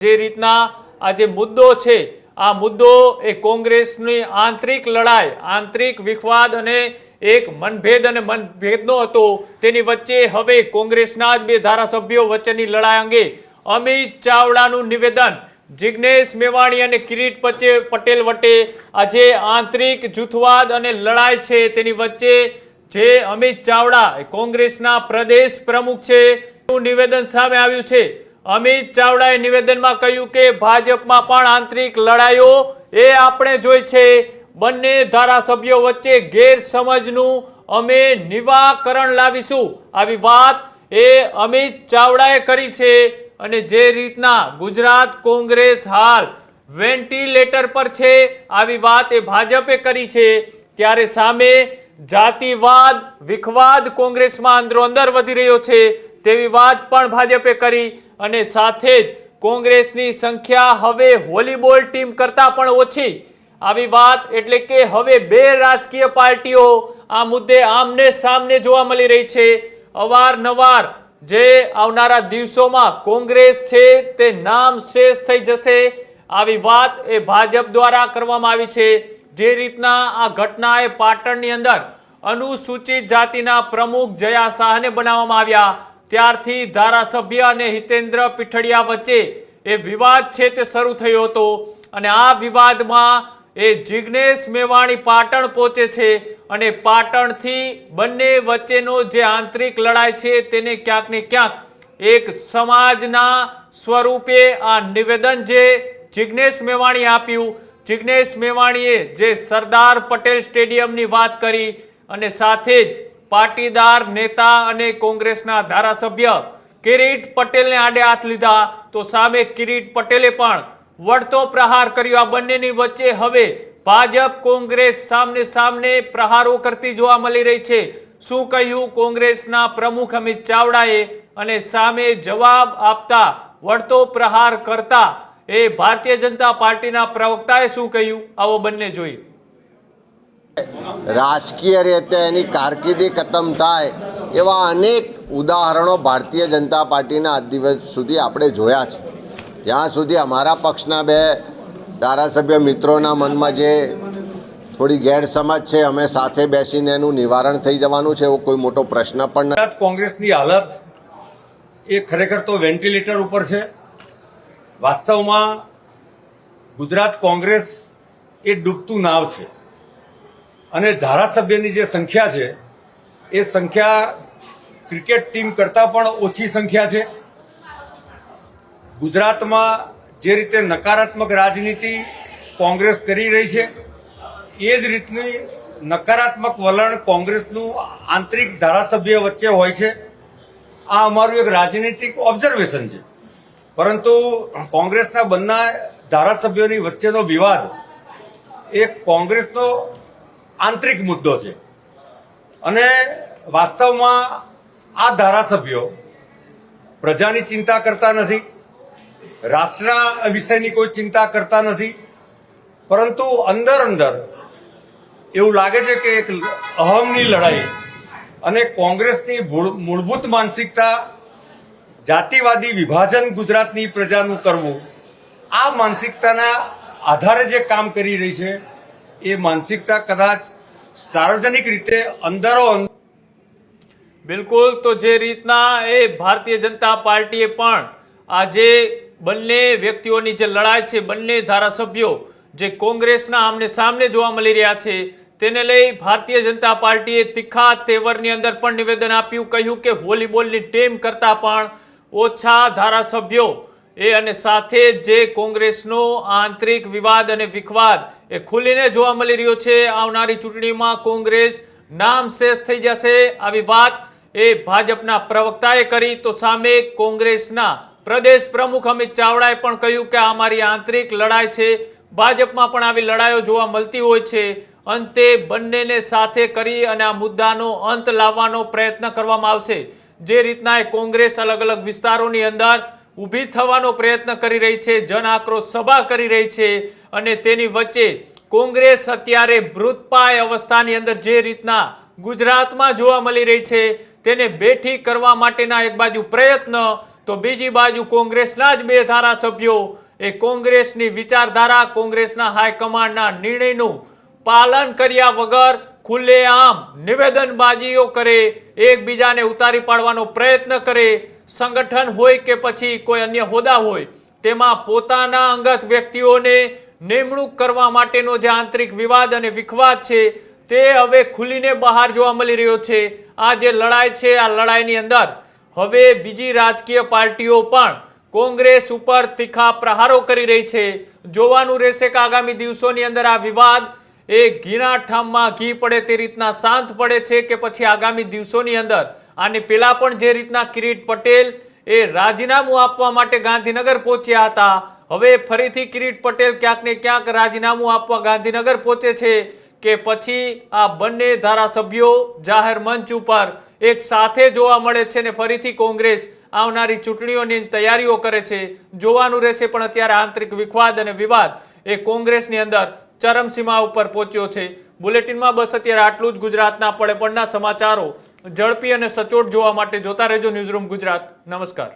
જે રીતના આ જે મુદ્દો છે, આ મુદ્દો એ કોંગ્રેસની આંતરિક લડાઈ, આંતરિક વિખવાદ અને એક મનભેદ અને મનભેદનો હતો. તેની વચ્ચે હવે કોંગ્રેસના જ બે ધારાસભ્યો વચ્ચેની લડાઈ અંગે અમિત ચાવડાનું નિવેદન, જિગ્નેશ મેવાણી અને કિરીટ પચે, પટેલ વટે આ જે આંતરિક જૂથવાદ અને લડાઈ છે, તેની વચ્ચે જે અમિત ચાવડા કોંગ્રેસના પ્રદેશ પ્રમુખ છે નિવેદન સામે આવ્યું છે. અમિત ચાવડાએ નિવેદનમાં કહ્યું કે ભાજપમાં પણ આંતરિક લડાઈઓ એ આપણે જોઈ છે. બંને ધારાસભ્યો વચ્ચે ગેરસમજનું અમે નિવાકરણ લાવીશું. આવી વાત એ અમિત ચાવડાએ કરી છે અને જે રીતના ગુજરાત કોંગ્રેસ હાલ વેન્ટિલેટર પર છે, આવી વાત એ ભાજપે કરી છે. ત્યારે સામે જાતિવાદ, વિખવાદ કોંગ્રેસમાં અંદરો અંદર વધી રહ્યો છે. તેવી વાત પણ ભાજપે કરી અને સાથે જ કોંગ્રેસની સંખ્યા હવે વોલીબોલ ટીમ કરતાં પણ ઓછી. આવી વાત એટલે કે હવે બે રાજકીય પાર્ટીઓ આ મુદ્દે આમને સામને જોવા મળી રહી છે. અવારનવાર જે આવનારા દિવસોમાં કોંગ્રેસ છે તે નામ શેષ થઈ જશે. આવી વાત એ ભાજપ દ્વારા કરવામાં આવી છે. જે રીતના આ ઘટનાએ પાટણની અંદર અનુસૂચિત જાતિના પ્રમુખ જયા શાહને બનાવવામાં આવ્યા. ત્યારથી ધારાસભ્ય અને હિતેન્દ્ર પીઠડિયા વચ્ચે એ વિવાદ છે તે શરૂ થયો હતો અને આ વિવાદમાં એ જિગ્નેશ મેવાણી પાટણ પહોંચે છે અને પાટણથી બંને વચ્ચેનો જે આંતરિક લડાઈ છે તેને ક્યાંક ક્યાંક એક સમાજના સ્વરૂપે આ નિવેદન જે જિગ્નેશ મેવાણી આપ્યું. જિગ્નેશ મેવાણીએ જે સરદાર પટેલ સ્ટેડિયમની વાત કરી અને સાથે જ પાટીદાર નેતા અને કોંગ્રેસના ધારાસભ્ય કિરીટ પટેલને આડે હાથ લીધા. તો સામે કિરીટ પટેલે પણ વળતો પ્રહાર કર્યો. આ બંનેની વચ્ચે હવે ભાજપ, કોંગ્રેસ સામને સામને પ્રહારો કરતી જોવા મળી રહી છે. શું કહ્યું કોંગ્રેસના પ્રમુખ અમિત ચાવડાએ? અને સામે જવાબ આપતા વળતો પ્રહાર કરતા એ ભારતીય જનતા પાર્ટીના પ્રવક્તાએ શું કહ્યું? આવો બંને જોઈ રાજકીય રીતે એની કારકિર્દી ખતમ થાય એવા અનેક ઉદાહરણો ભારતીય જનતા પાર્ટીના આજ દિવસ સુધી આપણે જોયા છે. જ્યાં સુધી અમારા પક્ષના બે ધારાસભ્ય મિત્રોના મનમાં જે થોડી ગેરસમજ છે, અમે સાથે બેસીને એનું નિવારણ થઈ જવાનું છે એવો કોઈ મોટો પ્રશ્ન પણ નથી. કોંગ્રેસની હાલત એ ખરેખર તો વેન્ટિલેટર ઉપર છે. વાસ્તવમાં ગુજરાત કોંગ્રેસ એ ડૂબતું નાવ છે. અને ધારાસભ્યની જે સંખ્યા છે, એ સંખ્યા ક્રિકેટ ટીમ કરતાં પણ ઓછી સંખ્યા છે. ગુજરાતમાં જે રીતે નકારાત્મક રાજનીતિ કોંગ્રેસ કરી રહી છે, એ જ રીતની નકારાત્મક વલણ કોંગ્રેસનું આંતરિક ધારાસભ્ય વચ્ચે હોય છે. આ અમારું એક રાજનીતિક ઓબ્ઝર્વેશન છે. પરંતુ કોંગ્રેસના બંને ધારાસભ્યોની વચ્ચેનો વિવાદ, એ કોંગ્રેસનો આંતરિક મુદ્દો છે. અને વાસ્તવમાં આ ધારાસભ્યો પ્રજાની ચિંતા કરતા નથી, રાષ્ટ્રના વિષયની કોઈ ચિંતા કરતા નથી, પરંતુ અંદર અંદર એવું લાગે છે કે એક અહમની લડાઈ અને કોંગ્રેસની મૂળભૂત માનસિકતા, જાતિવાદી વિભાજન ગુજરાતની પ્રજાનું કરવું, આ માનસિકતાના આધારે જે કામ કરી રહી છે એ માનસિકતા કદાચ સાર્વજનિક રીતે અંદરો બિલકુલ, તો જે રીતના એ ભારતીય જનતા પાર્ટીએ પણ આજે બંને વ્યક્તિઓની જે લડાઈ છે, બંને ધારાસભ્યો જે કોંગ્રેસના આમને સામને જોવા મળી રહ્યા છે, તેને લઈ ભારતીય જનતા પાર્ટીએ તીખા તેવરની અંદર પણ નિવેદન આપ્યું, કહ્યું કે વોલીબોલની ટીમ કરતાં પણ ઓછા ધારાસભ્યો એ અને સાથે જે કોંગ્રેસનો આંતરિક વિવાદ અને વિખવાદ એ ખુલીને જોવા મળી રહ્યો છે. આવનારી ચૂંટણીમાં કોંગ્રેસ નામ શેષ થઈ જશે. આવી વાત એ ભાજપના પ્રવક્તાએ કરી. તો સામે કોંગ્રેસના પ્રદેશ પ્રમુખ અમિત ચાવડાએ પણ કહ્યું કે આ અમારી આંતરિક લડાઈ છે. ભાજપમાં પણ આવી લડાઈઓ જોવા મળતી હોય છે. અંતે બંનેને સાથે કરી અને આ મુદ્દાનો અંત લાવવાનો પ્રયત્ન કરવામાં આવશે. જે રીતના કોંગ્રેસ અલગ અલગ વિસ્તારોની અંદર ઊભી થવાનો પ્રયત્ન કરી રહી છે, જન આક્રોશ સભા કરી રહી છે અને તેની વચ્ચે કોંગ્રેસ અત્યારે મૃતપાય અવસ્થાની અંદર જે રીતના ગુજરાતમાં જોવા મળી રહી છે, તેને બેઠી કરવા માટેના એક બાજુ પ્રયત્ન, તો બીજી બાજુ કોંગ્રેસના જ બે ધારાસભ્યો, એ કોંગ્રેસની વિચારધારા, કોંગ્રેસના હાઈકમાન્ડના નિર્ણયનું પાલન કર્યા વગર ખુલ્લેઆમ નિવેદનબાજીઓ કરે, એકબીજાને ઉતારી પાડવાનો પ્રયત્ન કરે સંગઠન હોય કે પછી કોઈ અન્ય હોદ્દા હોય, તેમાં પોતાના અંગત વ્યક્તિઓને નિમણૂક કરવા માટેનો જે આંતરિક વિવાદ અને વિખવાદ છે, તે હવે ખુલીને બહાર જોવા મળી રહ્યો છે. આ જે લડાઈ છે, આ લડાઈની અંદર હવે બીજી રાજકીય પાર્ટીઓ પણ કોંગ્રેસ ઉપર તીખા પ્રહારો કરી રહી છે. જોવાનું રહેશે કે આગામી દિવસોની અંદર આ વિવાદ એ ઘીના ઠામમાં ઘી પડે તે રીતના શાંત પડે છે કે પછી આગામી દિવસોની અંદર આની પેલા પણ જે રીતના કિરીટ પટેલ એ રાજીનામું આપવા માટે ગાંધીનગર પહોંચ્યા હતા, હવે ફરીથી કિરીટ પટેલ ક્યાંક ને ક્યાંક રાજીનામું આપવા ગાંધીનગર પહોંચે છે કે પછી આ બંને ધારાસભ્યો જાહેર મંચ ઉપર એક સાથે જોવા મળે છે ને ફરીથી કોંગ્રેસ આવનારી ચૂંટણીઓની તૈયારીઓ કરે છે. જોવાનું રહેશે પણ અત્યારે આંતરિક વિખવાદ અને વિવાદ એ કોંગ્રેસની અંદર ચરમસીમા ઉપર પહોંચ્યો છે. બુલેટિનમાં બસ અત્યારે આટલું જ ગુજરાતના પડે પડના સમાચારો. ઝડપી અને સચોટ જોવા માટે જોતા રહેજો ન્યૂઝરૂમ ગુજરાત. નમસ્કાર.